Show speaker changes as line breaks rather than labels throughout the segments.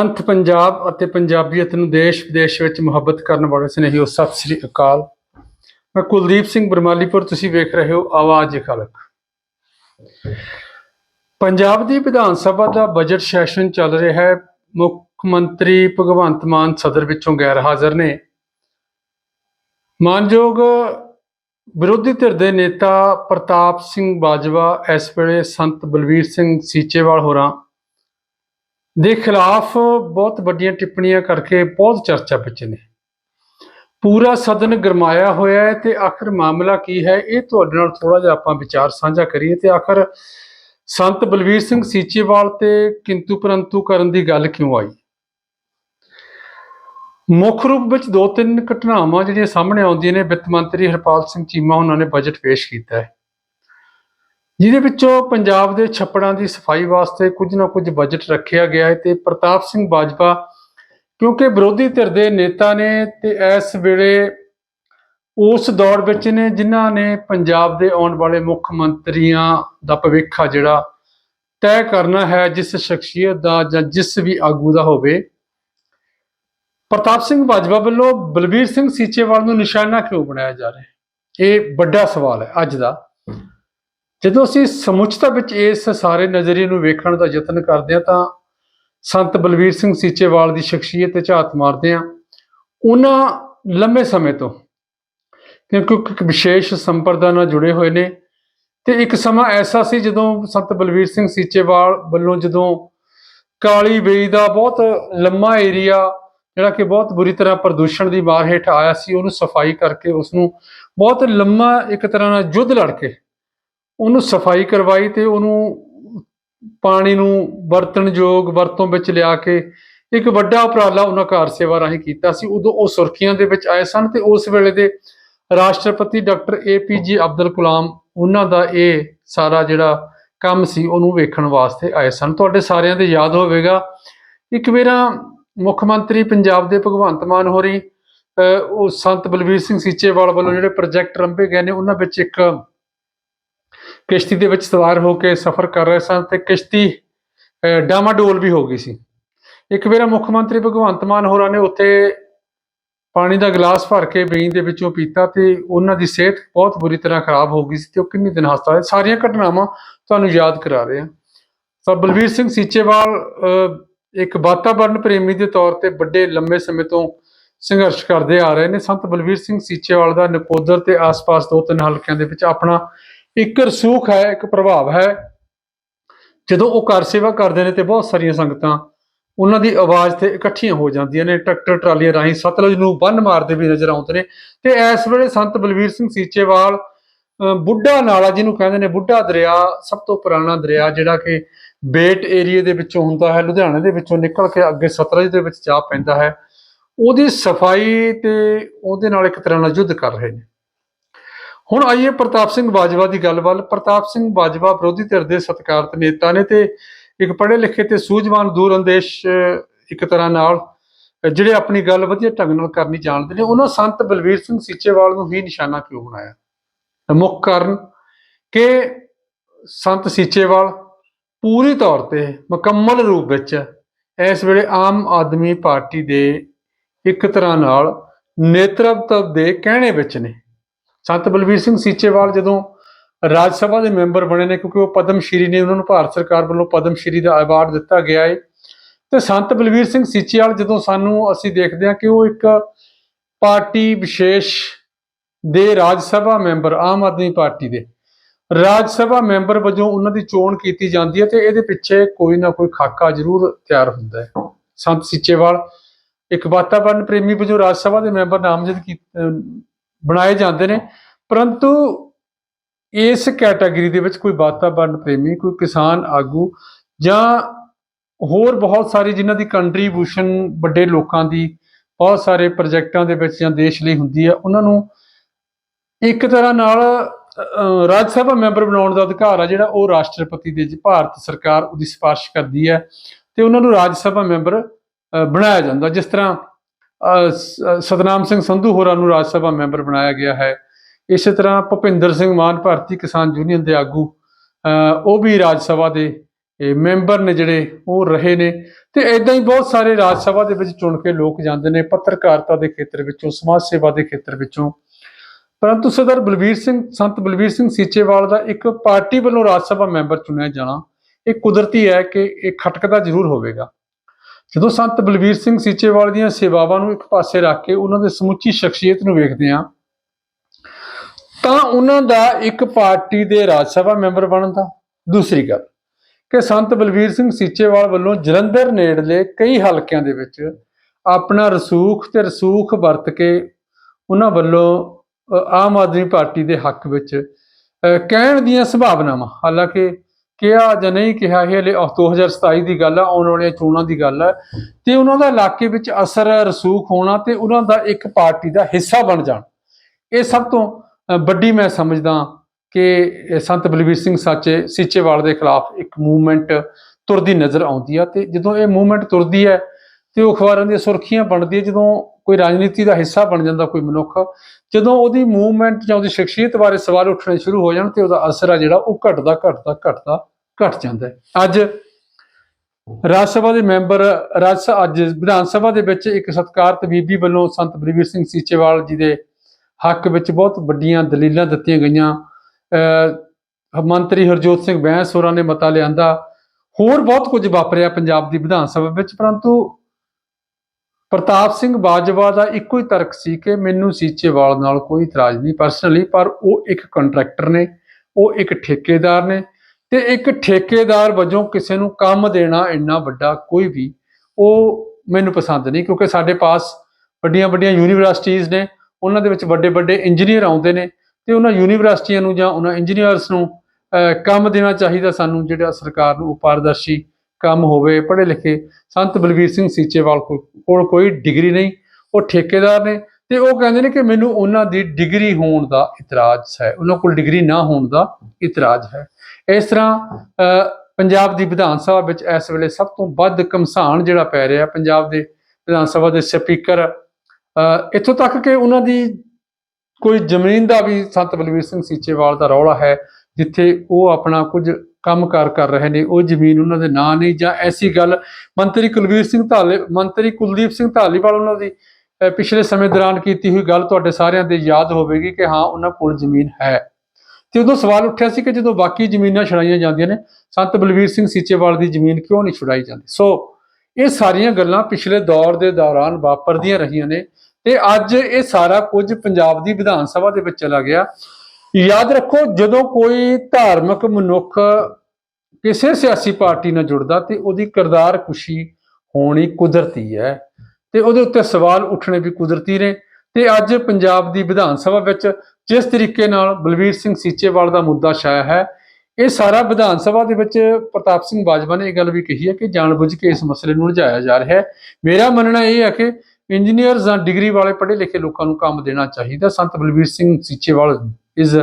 ਪੰਥ ਪੰਜਾਬ ਅਤੇ ਪੰਜਾਬੀਅਤ ਨੂੰ ਦੇਸ਼ ਵਿਦੇਸ਼ ਵਿੱਚ ਮੁਹੱਬਤ ਕਰਨ ਵਾਲੇ ਸਨੇਹੀਓ, ਸਤਿ ਸ੍ਰੀ ਅਕਾਲ। ਮੈਂ ਕੁਲਦੀਪ ਸਿੰਘ ਬਰਮਾਲੀਪੁਰ, ਤੁਸੀਂ ਵੇਖ ਰਹੇ ਹੋ ਆਵਾਜ਼ ਖਲਕ। ਪੰਜਾਬ ਦੀ ਵਿਧਾਨ ਸਭਾ ਦਾ ਬਜਟ ਸੈਸ਼ਨ ਚੱਲ ਰਿਹਾ ਹੈ। ਮੁੱਖ ਮੰਤਰੀ ਭਗਵੰਤ ਮਾਨ ਸਦਰ ਵਿੱਚੋਂ ਗੈਰ ਹਾਜ਼ਰ ਨੇ। ਮਾਨਯੋਗ ਵਿਰੋਧੀ ਧਿਰ ਦੇ ਨੇਤਾ ਪ੍ਰਤਾਪ ਸਿੰਘ ਬਾਜਵਾ, ਇਸ ਵੇਲੇ ਸੰਤ ਬਲਵੀਰ ਸਿੰਘ ਸੀਚੇਵਾਲ ਹੋਰਾਂ ਦੇ ਖਿਲਾਫ ਬਹੁਤ ਵੱਡੀਆਂ ਟਿੱਪਣੀਆਂ ਕਰਕੇ ਬਹੁਤ ਚਰਚਾ ਵਿੱਚ ਨੇ। ਪੂਰਾ ਸਦਨ ਗਰਮਾਇਆ ਹੋਇਆ ਹੈ ਤੇ ਆਖਰ ਮਾਮਲਾ ਕੀ ਹੈ, ਇਹ ਤੁਹਾਡੇ ਨਾਲ ਥੋੜਾ ਜਿਹਾ ਆਪਾਂ ਵਿਚਾਰ ਸਾਂਝਾ ਕਰੀਏ ਤੇ ਆਖਰ ਸੰਤ ਬਲਵੀਰ ਸਿੰਘ ਸੀਚੇਵਾਲ ਤੇ ਕਿੰਤੂ ਪਰੰਤੂ ਕਰਨ ਦੀ ਗੱਲ ਕਿਉਂ ਆਈ? ਮੁੱਖ ਰੂਪ ਵਿੱਚ ਦੋ ਤਿੰਨ ਘਟਨਾਵਾਂ ਜਿਹੜੀਆਂ ਸਾਹਮਣੇ ਆਉਂਦੀਆਂ ਨੇ, ਵਿੱਤ ਮੰਤਰੀ ਹਰਪਾਲ ਸਿੰਘ ਚੀਮਾ ਉਹਨਾਂ ਨੇ ਬਜਟ ਪੇਸ਼ ਕੀਤਾ ਹੈ। ਜਿਹਦੇ ਵਿੱਚੋਂ ਪੰਜਾਬ ਦੇ ਛੱਪੜਾਂ ਦੀ ਸਫ਼ਾਈ ਵਾਸਤੇ ਕੁਝ ਨਾ ਕੁਝ ਬਜਟ ਰੱਖਿਆ ਗਿਆ ਹੈ ਤੇ ਪ੍ਰਤਾਪ ਸਿੰਘ ਬਾਜਵਾ ਕਿਉਂਕਿ ਵਿਰੋਧੀ ਧਿਰ ਦੇ ਨੇਤਾ ਨੇ ਤੇ ਇਸ ਵੇਲੇ ਉਸ ਦੌੜ ਵਿੱਚ ਨੇ ਜਿਨ੍ਹਾਂ ਨੇ ਪੰਜਾਬ ਦੇ ਆਉਣ ਵਾਲੇ ਮੁੱਖ ਮੰਤਰੀਆਂ ਦਾ ਭਵਿੱਖ ਜਿਹੜਾ ਤੈਅ ਕਰਨਾ ਹੈ ਜਿਸ ਸ਼ਖਸੀਅਤ ਦਾ ਜਾਂ ਜਿਸ ਵੀ ਆਗੂ ਦਾ ਹੋਵੇ। ਪ੍ਰਤਾਪ ਸਿੰਘ ਬਾਜਵਾ ਵੱਲੋਂ ਬਲਬੀਰ ਸਿੰਘ ਸੀਚੇਵਾਲ ਨੂੰ ਨਿਸ਼ਾਨਾ ਕਿਉਂ ਬਣਾਇਆ ਜਾ ਰਿਹਾ ਹੈ? ਇਹ ਵੱਡਾ ਸਵਾਲ ਹੈ ਅੱਜ ਦਾ। ਜਦੋਂ ਅਸੀਂ ਸਮੁੱਚਤਾ ਵਿੱਚ ਇਸ ਸਾਰੇ ਨਜ਼ਰੀਏ ਨੂੰ ਵੇਖਣ ਦਾ ਯਤਨ ਕਰਦੇ ਹਾਂ ਤਾਂ ਸੰਤ ਬਲਵੀਰ ਸਿੰਘ ਸੀਚੇਵਾਲ ਦੀ ਸ਼ਖਸੀਅਤ ਤੇ ਝਾਤ ਮਾਰਦੇ ਹਾਂ। ਉਹਨਾਂ ਲੰਮੇ ਸਮੇਂ ਤੋਂ ਕਿਉਂਕਿ ਇੱਕ ਵਿਸ਼ੇਸ਼ ਸੰਪਰਦਾ ਨਾਲ ਜੁੜੇ ਹੋਏ ਨੇ ਤੇ ਇੱਕ ਸਮਾਂ ਐਸਾ ਸੀ ਜਦੋਂ ਸੰਤ ਬਲਵੀਰ ਸਿੰਘ ਸੀਚੇਵਾਲ ਵੱਲੋਂ ਜਦੋਂ ਕਾਲੀ ਬੇਈ ਦਾ ਬਹੁਤ ਲੰਮਾ ਏਰੀਆ, ਜਿਹੜਾ ਕਿ ਬਹੁਤ ਬੁਰੀ ਤਰ੍ਹਾਂ ਪ੍ਰਦੂਸ਼ਣ ਦੀ ਮਾਰ ਹੇਠ ਆਇਆ ਸੀ, ਉਹਨੂੰ ਸਫ਼ਾਈ ਕਰਕੇ ਉਸ ਨੂੰ ਬਹੁਤ ਲੰਮਾ ਇੱਕ ਤਰ੍ਹਾਂ ਨਾਲ ਯੁੱਧ ਲੜ ਕੇ ਉਹਨੂੰ ਸਫ਼ਾਈ ਕਰਵਾਈ ਤੇ ਉਹਨੂੰ ਪਾਣੀ ਨੂੰ ਵਰਤਣਯੋਗ ਵਰਤੋਂ ਵਿੱਚ ਲਿਆ ਕੇ ਇੱਕ ਵੱਡਾ ਉਪਰਾਲਾ ਉਹਨਾਂ ਕਾਰ ਸੇਵਾ ਰਾਹੀਂ ਕੀਤਾ ਸੀ। ਉਦੋਂ ਉਹ ਸੁਰਖੀਆਂ ਦੇ ਵਿੱਚ ਆਏ ਸਨ ਤੇ ਉਸ ਵੇਲੇ ਦੇ ਰਾਸ਼ਟਰਪਤੀ ਡਾਕਟਰ ਏਪੀਜੇ ਅਬਦੁਲ ਕਲਾਮ ਉਹਨਾਂ ਦਾ ਇਹ ਸਾਰਾ ਜਿਹੜਾ ਕੰਮ ਸੀ ਉਹਨੂੰ ਵੇਖਣ ਵਾਸਤੇ ਆਏ ਸਨ। ਤੁਹਾਡੇ ਸਾਰਿਆਂ ਦੇ ਯਾਦ ਹੋਵੇਗਾ, ਇੱਕ ਮੇਰਾ ਮੁੱਖ ਮੰਤਰੀ ਪੰਜਾਬ ਦੇ ਭਗਵੰਤ ਮਾਨ ਹੋਰੀ ਉਹ ਸੰਤ ਬਲਬੀਰ ਸਿੰਘ ਸੀਚੇਵਾਲ ਵੱਲੋਂ ਜਿਹੜੇ ਪ੍ਰੋਜੈਕਟ ਰੰਭੇ ਗਏ ਨੇ, ਉਹਨਾਂ ਵਿੱਚ ਇੱਕ ਕਿਸ਼ਤੀ ਦੇ ਵਿੱਚ ਸਵਾਰ ਹੋ ਕੇ ਸਫ਼ਰ ਕਰ ਰਹੇ ਸਨ ਤੇ ਕਿਸ਼ਤੀ ਡਾਮਾਡੋਲ ਵੀ ਹੋ ਗਈ ਸੀ। ਇੱਕ ਵੇਰਾ ਮੁੱਖ ਮੰਤਰੀ ਭਗਵੰਤ ਮਾਨ ਹੋਰਾਂ ਨੇ ਉੱਥੇ ਪਾਣੀ ਦਾ ਗਲਾਸ ਭਰ ਕੇ ਬੇਈ ਦੇ ਵਿੱਚੋਂ ਪੀਤਾ ਤੇ ਉਹਨਾਂ ਦੀ ਸਿਹਤ ਬਹੁਤ ਬੁਰੀ ਤਰ੍ਹਾਂ ਖਰਾਬ ਹੋ ਗਈ ਸੀ ਤੇ ਉਹ ਕਿੰਨੇ ਦਿਨ ਹਸਪਤਾਲ ਸਾਰੀਆਂ ਘਟਨਾਵਾਂ ਤੁਹਾਨੂੰ ਯਾਦ ਕਰਾ ਰਹੇ ਹਾਂ। ਤਾਂ ਬਲਵੀਰ ਸਿੰਘ ਸੀਚੇਵਾਲ ਅਹ, ਇੱਕ ਵਾਤਾਵਰਣ ਪ੍ਰੇਮੀ ਦੇ ਤੌਰ ਤੇ ਵੱਡੇ ਲੰਮੇ ਸਮੇਂ ਤੋਂ ਸੰਘਰਸ਼ ਕਰਦੇ ਆ ਰਹੇ ਨੇ। ਸੰਤ ਬਲਵੀਰ ਸਿੰਘ ਸੀਚੇਵਾਲ ਦਾ ਨਕੋਦਰ ਤੇ ਆਸ-ਪਾਸ ਦੋ ਤਿੰਨ ਹਲਕਿਆਂ ਦੇ ਵਿੱਚ ਆਪਣਾ ਇੱਕ ਰਸੂਖ ਹੈ, ਇੱਕ ਪ੍ਰਭਾਵ ਹੈ। ਜਦੋਂ ਉਹ ਕਾਰ ਸੇਵਾ ਕਰਦੇ ਨੇ ਤੇ ਬਹੁਤ ਸਾਰੀਆਂ ਸੰਗਤਾਂ ਉਹਨਾਂ ਦੀ ਆਵਾਜ਼ ਤੇ ਇਕੱਠੀਆਂ ਹੋ ਜਾਂਦੀਆਂ ਨੇ, ਟਰੈਕਟਰ ਟਰਾਲੀਆਂ ਰਾਹੀਂ ਸਤਲੁਜ ਨੂੰ ਬੰਨ ਮਾਰਦੇ ਵੀ ਨਜ਼ਰ ਆਉਂਦੇ ਨੇ ਤੇ ਇਸ ਵੇਲੇ ਸੰਤ ਬਲਵੀਰ ਸਿੰਘ ਸੀਚੇਵਾਲ, ਅਹ, ਬੁੱਢਾ ਨਾਲਾ ਜਿਹਨੂੰ ਕਹਿੰਦੇ ਨੇ, ਬੁੱਢਾ ਦਰਿਆ, ਸਭ ਤੋਂ ਪੁਰਾਣਾ ਦਰਿਆ ਜਿਹੜਾ ਕਿ ਬੇਟ ਏਰੀਏ ਦੇ ਵਿੱਚੋਂ ਹੁੰਦਾ ਹੈ, ਲੁਧਿਆਣੇ ਦੇ ਵਿੱਚੋਂ ਨਿਕਲ ਕੇ ਅੱਗੇ ਸਤਲੁਜ ਦੇ ਵਿੱਚ ਜਾ ਪੈਂਦਾ ਹੈ। ਉਹਦੀ ਸਫ਼ਾਈ ਤੇ ਉਹਦੇ ਨਾਲ ਇੱਕ ਤਰ੍ਹਾਂ ਨਾਲ ਯੁੱਧ ਕਰ ਰਹੇ ਨੇ। ਹੁਣ ਆਈਏ ਪ੍ਰਤਾਪ ਸਿੰਘ ਬਾਜਵਾ ਦੀ ਗੱਲ ਵੱਲ। ਪ੍ਰਤਾਪ ਸਿੰਘ ਬਾਜਵਾ ਵਿਰੋਧੀ ਧਿਰ ਦੇ ਸਤਿਕਾਰਤ ਨੇਤਾ ਨੇ ਤੇ ਇੱਕ ਪੜ੍ਹੇ ਲਿਖੇ ਤੇ ਸੂਝਵਾਨ ਦੂਰ ਅੰਦੇਸ਼ ਇੱਕ ਤਰ੍ਹਾਂ ਨਾਲ ਜਿਹੜੇ ਆਪਣੀ ਗੱਲ ਵਧੀਆ ਢੰਗ ਨਾਲ ਕਰਨੀ ਜਾਣਦੇ ਨੇ, ਉਹਨਾਂ ਸੰਤ ਬਲਵੀਰ ਸਿੰਘ ਸੀਚੇਵਾਲ ਨੂੰ ਹੀ ਨਿਸ਼ਾਨਾ ਕਿਉਂ ਬਣਾਇਆ? ਮੁੱਖ ਕਾਰਨ ਕਿ ਸੰਤ ਸੀਚੇਵਾਲ ਪੂਰੀ ਤੌਰ ਤੇ ਮੁਕੰਮਲ ਰੂਪ ਵਿੱਚ ਇਸ ਵੇਲੇ ਆਮ ਆਦਮੀ ਪਾਰਟੀ ਦੇ ਇੱਕ ਤਰ੍ਹਾਂ ਨਾਲ ਨੇਤਰਤਵ ਦੇ ਕਹਿਣੇ ਵਿੱਚ ਨੇ। ਸੰਤ ਬਲਵੀਰ ਸਿੰਘ ਸੀਚੇਵਾਲ ਜਦੋਂ ਰਾਜ ਸਭਾ ਦੇ ਮੈਂਬਰ ਬਣੇ ਨੇ, ਕਿਉਂਕਿ ਉਹ ਪਦਮ ਸ਼੍ਰੀ ਨੇ ਉਹਨਾਂ ਨੂੰ ਭਾਰਤ ਸਰਕਾਰ ਵੱਲੋਂ ਪਦਮ ਸ਼੍ਰੀ ਦਾ ਅਵਾਰਡ ਦਿੱਤਾ ਗਿਆ ਹੈ ਤੇ ਸੰਤ ਬਲਵੀਰ ਸਿੰਘ ਸੀਚੇਵਾਲ ਜਦੋਂ ਸਾਨੂੰ ਅਸੀਂ ਦੇਖਦੇ ਹਾਂ ਕਿ ਉਹ ਇੱਕ ਪਾਰਟੀ ਵਿਸ਼ੇਸ਼ ਦੇ ਰਾਜ ਸਭਾ ਮੈਂਬਰ, ਆਮ ਆਦਮੀ ਪਾਰਟੀ ਦੇ। ਰਾਜ ਸਭਾ ਮੈਂਬਰ ਵਜੋਂ ਉਹਨਾਂ ਦੀ ਚੋਣ ਕੀਤੀ ਜਾਂਦੀ ਹੈ ਤੇ ਇਹਦੇ ਪਿੱਛੇ ਕੋਈ ਨਾ ਕੋਈ ਖਾਕਾ ਜ਼ਰੂਰ ਤਿਆਰ ਹੁੰਦਾ ਹੈ। ਸੰਤ ਸੀਚੇਵਾਲ ਇੱਕ ਵਾਤਾਵਰਣ ਪ੍ਰੇਮੀ ਵਜੋਂ ਰਾਜ ਸਭਾ ਦੇ ਮੈਂਬਰ ਨਾਮਜ਼ਦ ਕੀ ਬਣਾਏ ਜਾਂਦੇ ਨੇ। ਪਰੰਤੂ ਇਸ ਕੈਟਾਗਰੀ ਦੇ ਵਿੱਚ ਕੋਈ ਵਾਤਾਵਰਣ ਪ੍ਰੇਮੀ ਕੋਈ ਕਿਸਾਨ ਆਗੂ ਜਾਂ ਹੋਰ ਬਹੁਤ ਸਾਰੇ ਜਿਨ੍ਹਾਂ ਦੀ ਕੰਟਰੀਬਿਊਸ਼ਨ ਵੱਡੇ ਲੋਕਾਂ ਦੀ ਬਹੁਤ ਸਾਰੇ ਪ੍ਰੋਜੈਕਟਾਂ ਦੇ ਵਿੱਚ ਜਾਂ ਦੇਸ਼ ਲਈ ਹੁੰਦੀ ਹੈ ਉਹਨਾਂ ਨੂੰ ਇੱਕ ਤਰ੍ਹਾਂ ਨਾਲ ਅਹ, ਰਾਜ ਸਭਾ ਮੈਂਬਰ ਬਣਾਉਣ ਦਾ ਅਧਿਕਾਰ ਆ ਜਿਹੜਾ ਉਹ ਰਾਸ਼ਟਰਪਤੀ ਦੇ ਭਾਰਤ ਸਰਕਾਰ ਉਹਦੀ ਸਿਫਾਰਿਸ਼ ਕਰਦੀ ਹੈ ਤੇ ਉਹਨਾਂ ਨੂੰ ਰਾਜ ਸਭਾ ਮੈਂਬਰ ਅਹ, ਬਣਾਇਆ ਜਾਂਦਾ। ਜਿਸ ਤਰ੍ਹਾਂ ਸਤਨਾਮ ਸਿੰਘ ਸੰਧੂ ਹੋਰਾਂ ਨੂੰ ਰਾਜ ਸਭਾ ਮੈਂਬਰ ਬਣਾਇਆ ਗਿਆ ਹੈ। ਇਸੇ ਤਰ੍ਹਾਂ ਭੁਪਿੰਦਰ ਸਿੰਘ ਮਾਨ ਭਾਰਤੀ ਕਿਸਾਨ ਯੂਨੀਅਨ ਦੇ ਆਗੂ ਉਹ ਵੀ ਰਾਜ ਸਭਾ ਦੇ ਮੈਂਬਰ ਨੇ ਜਿਹੜੇ ਉਹ ਰਹੇ ਨੇ। ਤੇ ਇਦਾਂ ਹੀ ਬਹੁਤ ਸਾਰੇ ਰਾਜ ਸਭਾ ਦੇ ਵਿੱਚ ਚੁਣ ਕੇ ਲੋਕ ਜਾਂਦੇ ਨੇ ਪੱਤਰਕਾਰਤਾ ਦੇ ਖੇਤਰ ਵਿੱਚੋਂ, ਸਮਾਜ ਸੇਵਾ ਦੇ ਖੇਤਰ ਵਿੱਚੋਂ। ਪਰੰਤੂ ਸਰਦਾਰ ਬਲਬੀਰ ਸਿੰਘ, ਸੰਤ ਬਲਬੀਰ ਸਿੰਘ ਸੀਚੇਵਾਲ ਦਾ ਇੱਕ ਪਾਰਟੀ ਵੱਲੋਂ ਰਾਜ ਸਭਾ ਮੈਂਬਰ ਚੁਣਿਆ ਜਾਣਾ, ਇਹ ਕੁਦਰਤੀ ਹੈ ਕਿ ਇਹ ਖਟਕਦਾ ਜ਼ਰੂਰ ਹੋਵੇਗਾ। ਜਦੋਂ ਸੰਤ ਬਲਵੀਰ ਸਿੰਘ ਸੀਚੇਵਾਲ ਦੀਆਂ ਸੇਵਾਵਾਂ ਨੂੰ ਇੱਕ ਪਾਸੇ ਰੱਖ ਕੇ ਉਹਨਾਂ ਦੇ ਸਮੁੱਚੀ ਸ਼ਖਸੀਅਤ ਨੂੰ ਵੇਖਦੇ ਹਾਂ, ਤਾਂ ਉਹਨਾਂ ਦਾ ਇੱਕ ਪਾਰਟੀ ਦੇ ਰਾਜ ਸਭਾ ਮੈਂਬਰ ਬਣਨ ਦਾ ਦੂਸਰੀ ਗੱਲ, ਕਿ ਸੰਤ ਬਲਵੀਰ ਸਿੰਘ ਸੀਚੇਵਾਲ ਵੱਲੋਂ ਜਲੰਧਰ ਨੇੜਲੇ ਕਈ ਹਲਕਿਆਂ ਦੇ ਵਿੱਚ ਆਪਣਾ ਰਸੂਖ ਤੇ ਰਸੂਖ ਵਰਤ ਕੇ ਉਹਨਾਂ ਵੱਲੋਂ ਆਮ ਆਦਮੀ ਪਾਰਟੀ ਦੇ ਹੱਕ ਵਿੱਚ ਕਹਿਣ ਦੀਆਂ ਸੰਭਾਵਨਾਵਾਂ, ਹਾਲਾਂਕਿ ਕਿਹਾ ਜਾਂ ਨਹੀਂ ਕਿਹਾ ਇਹ ਹਲੇ 2027 ਦੀ ਗੱਲ ਆ, ਆਉਣ ਵਾਲੀਆਂ ਚੋਣਾਂ ਦੀ ਗੱਲ ਹੈ ਤੇ ਉਹਨਾਂ ਦਾ ਇਲਾਕੇ ਵਿੱਚ ਅਸਰ, ਰਸੂਖ ਹੋਣਾ ਤੇ ਉਹਨਾਂ ਦਾ ਇੱਕ ਪਾਰਟੀ ਦਾ ਹਿੱਸਾ ਬਣ ਜਾਣ। ਇਹ ਸਭ ਤੋਂ ਵੱਡੀ ਮੈਂ ਸਮਝਦਾ ਕਿ ਸੰਤ ਬਲਵੀਰ ਸਿੰਘ ਸਾਚੇ ਸੀਚੇਵਾਲ ਦੇ ਖਿਲਾਫ ਇੱਕ ਮੂਵਮੈਂਟ ਤੁਰਦੀ ਨਜ਼ਰ ਆਉਂਦੀ ਆ ਤੇ ਜਦੋਂ ਇਹ ਮੂਵਮੈਂਟ ਤੁਰਦੀ ਹੈ ਤੇ ਉਹ ਅਖਬਾਰਾਂ ਦੀਆਂ ਸੁਰਖੀਆਂ ਬਣਦੀ ਹੈ, ਜਦੋਂ ਕੋਈ ਰਾਜਨੀਤੀ ਦਾ ਹਿੱਸਾ ਬਣ ਜਾਂਦਾ ਕੋਈ ਮਨੁੱਖ, ਜਦੋਂ ਉਹਦੀ ਮੂਵਮੈਂਟ ਜਾਂ ਉਹਦੀ ਸ਼ਖਸੀਅਤ ਬਾਰੇ ਸਵਾਲ ਉੱਠਣੇ ਸ਼ੁਰੂ ਹੋ ਜਾਣ ਤੇ ਉਹਦਾ ਅਸਰ ਆ ਜਿਹੜਾ ਉਹ ਘਟਦਾ ਘਟਦਾ ਘਟਦਾ। ਘਟ ਜਾਂਦਾ ਹੈ। ਅੱਜ ਰਾਜ ਸਭਾ ਦੇ ਮੈਂਬਰ, ਰਾਜ ਸ- ਅੱਜ ਵਿਧਾਨ ਸਭਾ ਦੇ ਵਿੱਚ ਇੱਕ ਸਤਿਕਾਰਤ ਬੀਬੀ ਵੱਲੋਂ ਸੰਤ ਬਲਵੀਰ ਸਿੰਘ ਸੀਚੇਵਾਲ ਜੀ ਦੇ ਹੱਕ ਵਿੱਚ ਬਹੁਤ ਵੱਡੀਆਂ ਦਲੀਲਾਂ ਦਿੱਤੀਆਂ ਗਈਆਂ। ਅਹ ਮੰਤਰੀ ਹਰਜੋਤ ਸਿੰਘ ਬੈਂਸ ਹੋਰਾਂ ਨੇ ਮਤਾ ਲਿਆਂਦਾ। ਹੋਰ ਬਹੁਤ ਕੁਝ ਵਾਪਰਿਆ ਪੰਜਾਬ ਦੀ ਵਿਧਾਨ ਸਭਾ ਵਿੱਚ, ਪਰੰਤੂ ਪ੍ਰਤਾਪ ਸਿੰਘ ਬਾਜਵਾ ਦਾ ਇੱਕੋ ਹੀ ਤਰਕ ਸੀ ਕਿ ਮੈਨੂੰ ਸੀਚੇਵਾਲ ਨਾਲ ਕੋਈ ਇਤਰਾਜ਼ ਨਹੀਂ ਪਰਸਨਲੀ ਪਰ ਉਹ ਇੱਕ ਕੰਟਰੈਕਟਰ ਨੇ, ਉਹ ਇੱਕ ਠੇਕੇਦਾਰ ਨੇ ਤੇ ਇੱਕ ਠੇਕੇਦਾਰ ਵਜੋਂ ਕਿਸੇ ਨੂੰ ਕੰਮ ਦੇਣਾ ਇੰਨਾ ਵੱਡਾ ਕੋਈ ਵੀ ਉਹ ਮੈਨੂੰ ਪਸੰਦ ਨਹੀਂ, ਕਿਉਂਕਿ ਸਾਡੇ ਪਾਸ ਵੱਡੀਆਂ ਵੱਡੀਆਂ ਯੂਨੀਵਰਸਿਟੀਆਂ ਨੇ, ਉਹਨਾਂ ਦੇ ਵਿੱਚ ਵੱਡੇ ਵੱਡੇ ਇੰਜੀਨੀਅਰ ਆਉਂਦੇ ਨੇ ਤੇ ਉਹਨਾਂ ਯੂਨੀਵਰਸਿਟੀਆਂ ਨੂੰ ਜਾਂ ਉਹਨਾਂ ਇੰਜੀਨੀਅਰਸ ਨੂੰ ਕੰਮ ਦੇਣਾ ਚਾਹੀਦਾ ਸਾਨੂੰ ਜਿਹੜਾ ਸਰਕਾਰ ਨੂੰ ਉਹ ਪਾਰਦਰਸ਼ੀ ਕੰਮ ਹੋਵੇ, ਪੜ੍ਹੇ ਲਿਖੇ। ਸੰਤ ਬਲਵੀਰ ਸਿੰਘ ਸੀਚੇਵਾਲ ਕੋਲ ਕੋਈ ਡਿਗਰੀ ਨਹੀਂ, ਉਹ ਠੇਕੇਦਾਰ ਨੇ ਤੇ ਉਹ ਕਹਿੰਦੇ ਨੇ ਕਿ ਮੈਨੂੰ ਉਹਨਾਂ ਦੀ ਡਿਗਰੀ ਹੋਣ ਦਾ ਇਤਰਾਜ਼ ਹੈ, ਉਹਨਾਂ ਕੋਲ ਡਿਗਰੀ ਨਾ ਹੋਣ ਦਾ ਇਤਰਾਜ਼ ਹੈ। ਇਸ ਤਰ੍ਹਾਂ ਅਹ, ਪੰਜਾਬ ਦੀ ਵਿਧਾਨ ਸਭਾ ਵਿੱਚ ਇਸ ਵੇਲੇ ਸਭ ਤੋਂ ਵੱਧ ਕਮਸਾਨ ਜਿਹੜਾ ਪੈ ਰਿਹਾ ਪੰਜਾਬ ਦੇ ਵਿਧਾਨ ਸਭਾ ਦੇ ਸਪੀਕਰ ਇੱਥੋਂ ਤੱਕ ਕਿ ਉਹਨਾਂ ਦੀ ਕੋਈ ਜ਼ਮੀਨ ਦਾ ਵੀ ਸੰਤ ਬਲਵੀਰ ਸਿੰਘ ਸੀਚੇਵਾਲ ਦਾ ਰੌਲਾ ਹੈ ਜਿੱਥੇ ਉਹ ਆਪਣਾ ਕੁਝ ਕੰਮਕਾਰ ਕਰ ਰਹੇ ਨੇ ਉਹ ਜ਼ਮੀਨ ਉਹਨਾਂ ਦੇ ਨਾਂ ਨਹੀਂ ਜਾਂ ਐਸੀ ਗੱਲ ਮੰਤਰੀ ਕੁਲਵੀਰ ਸਿੰਘ ਧਾਲੇ ਮੰਤਰੀ ਕੁਲਦੀਪ ਸਿੰਘ ਧਾਲੀਵਾਲ ਉਹਨਾਂ ਦੀ ਪਿਛਲੇ ਸਮੇਂ ਦੌਰਾਨ ਕੀਤੀ ਹੋਈ ਗੱਲ ਤੁਹਾਡੇ ਸਾਰਿਆਂ ਦੇ ਯਾਦ ਹੋਵੇਗੀ ਕਿ ਹਾਂ ਉਹਨਾਂ ਕੋਲ ਜ਼ਮੀਨ ਹੈ। ਤੇ ਉਦੋਂ ਸਵਾਲ ਉੱਠਿਆ ਸੀ ਕਿ ਜਦੋਂ ਬਾਕੀ ਜ਼ਮੀਨਾਂ ਛੁਡਾਈਆਂ ਜਾਂਦੀਆਂ ਨੇ, ਸੰਤ ਬਲਵੀਰ ਸਿੰਘ ਸੀਚੇਵਾਲ ਦੀ ਜ਼ਮੀਨ ਕਿਉਂ ਨਹੀਂ ਛੁਡਾਈ ਜਾਂਦੀ? ਸੋ ਇਹ ਸਾਰੀਆਂ ਗੱਲਾਂ ਪਿਛਲੇ ਦੌਰ ਦੇ ਦੌਰਾਨ ਵਾਪਰਦੀਆਂ ਰਹੀਆਂ ਨੇ ਤੇ ਅੱਜ ਇਹ ਸਾਰਾ ਕੁਝ ਪੰਜਾਬ ਦੀ ਵਿਧਾਨ ਸਭਾ ਦੇ ਵਿੱਚ ਚਲਾ ਗਿਆ। ਯਾਦ ਰੱਖੋ, ਜਦੋਂ ਕੋਈ ਧਾਰਮਿਕ ਮਨੁੱਖ ਕਿਸੇ ਸਿਆਸੀ ਪਾਰਟੀ ਨਾਲ ਜੁੜਦਾ ਤੇ ਉਹਦੀ ਕਿਰਦਾਰ ਖੁਸ਼ੀ ਹੋਣੀ ਕੁਦਰਤੀ ਹੈ ਤੇ ਉਹਦੇ ਉੱਤੇ ਸਵਾਲ ਉੱਠਣੇ ਵੀ ਕੁਦਰਤੀ ਨੇ ਤੇ ਅੱਜ ਪੰਜਾਬ ਦੀ ਵਿਧਾਨ ਸਭਾ ਵਿੱਚ ਜਿਸ ਤਰੀਕੇ ਨਾਲ ਬਲਵੀਰ ਸਿੰਘ ਸੀਚੇਵਾਲ ਦਾ ਮੁੱਦਾ ਛਾਇਆ ਹੈ, ਇਹ ਸਾਰਾ ਵਿਧਾਨ ਸਭਾ ਦੇ ਵਿੱਚ ਪ੍ਰਤਾਪ ਸਿੰਘ ਬਾਜਵਾ ਨੇ ਇਹ ਗੱਲ ਵੀ ਕਹੀ ਹੈ ਕਿ ਜਾਣਬੁੱਝ ਕੇ ਇਸ ਮਸਲੇ ਨੂੰ ਉਲਝਾਇਆ ਜਾ ਰਿਹਾ ਹੈ। ਮੇਰਾ ਮੰਨਣਾ ਇਹ ਹੈ ਕਿ ਇੰਜੀਨੀਅਰਸ ਜਾਂ ਡਿਗਰੀ ਵਾਲੇ ਪੜ੍ਹੇ ਲਿਖੇ ਲੋਕਾਂ ਨੂੰ ਕੰਮ ਦੇਣਾ ਚਾਹੀਦਾ। Sant Balbir Singh Seechewal is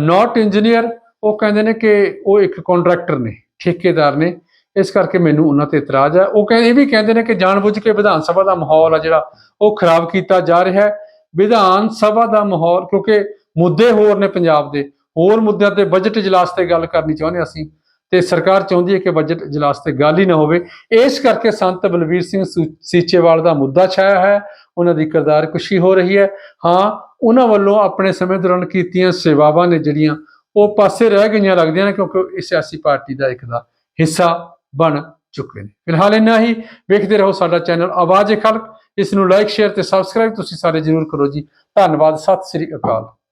not engineer ਉਹ ਕਹਿੰਦੇ ਨੇ ਕਿ ਉਹ ਇੱਕ ਕੰਟਰੈਕਟਰ ਨੇ, ਠੇਕੇਦਾਰ ਨੇ। ਇਸ ਕਰਕੇ ਮੈਨੂੰ ਉਹਨਾਂ ਤੇ ਇਤਰਾਜ਼ ਹੈ। ਉਹ ਕਹਿੰਦੇ ਇਹ ਵੀ ਕਹਿੰਦੇ ਨੇ ਕਿ ਜਾਣਬੁੱਝ ਕੇ ਵਿਧਾਨ ਸਭਾ ਦਾ ਮਾਹੌਲ ਆ ਜਿਹੜਾ, ਉਹ ਖਰਾਬ ਕੀਤਾ ਜਾ ਰਿਹਾ ਹੈ। ਵਿਧਾਨ ਸਭਾ ਦਾ ਮਾਹੌਲ, ਕਿਉਂਕਿ ਮੁੱਦੇ ਹੋਰ ਨੇ ਪੰਜਾਬ ਦੇ, ਹੋਰ ਮੁੱਦਿਆਂ ਤੇ ਬਜਟ ਇਜਲਾਸ ਤੇ ਗੱਲ ਕਰਨੀ ਚਾਹੁੰਦੇ ਅਸੀਂ, ਤੇ ਸਰਕਾਰ ਚਾਹੁੰਦੀ ਹੈ ਕਿ ਬਜਟ ਇਜਲਾਸ ਤੇ ਗੱਲ ਹੀ ਨਾ ਹੋਵੇ। ਇਸ ਕਰਕੇ ਸੰਤ ਬਲਵੀਰ ਸਿੰਘ ਸੂ- ਸੀਚੇਵਾਲ ਦਾ ਮੁੱਦਾ ਛਾਇਆ ਹੈ, ਉਹਨਾਂ ਦੀ ਕਿਰਦਾਰ ਕੁਸ਼ੀ ਹੋ ਰਹੀ ਹੈ। ਹਾਂ, ਉਹਨਾਂ ਵੱਲੋਂ ਆਪਣੇ ਸਮੇਂ ਦੌਰਾਨ ਕੀਤੀਆਂ ਸੇਵਾਵਾਂ ਨੇ ਜਿਹੜੀਆਂ ਉਹ ਪਾਸੇ ਰਹਿ ਗਈਆਂ ਲੱਗਦੀਆਂ ਨੇ, ਕਿਉਂਕਿ ਇਹ ਸਿਆਸੀ ਪਾਰਟੀ ਦਾ ਇੱਕ ਦਾ ਹਿੱਸਾ ਬਣ ਚੁੱਕੇ ਨੇ ਫਿਲਹਾਲ ਇੰਨਾ ਹੀ। ਵੇਖਦੇ ਰਹੋ ਸਾਡਾ ਚੈਨਲ ਆਵਾਜ਼ ਏ ਖਲਕ। ਇਸ ਨੂੰ ਲਾਈਕ ਸ਼ੇਅਰ ਤੇ ਸਬਸਕ੍ਰਾਈਬ ਤੁਸੀਂ ਸਾਰੇ ਜਰੂਰ ਕਰੋ ਜੀ। ਧੰਨਵਾਦ। ਸਤਿ ਸ੍ਰੀ ਅਕਾਲ।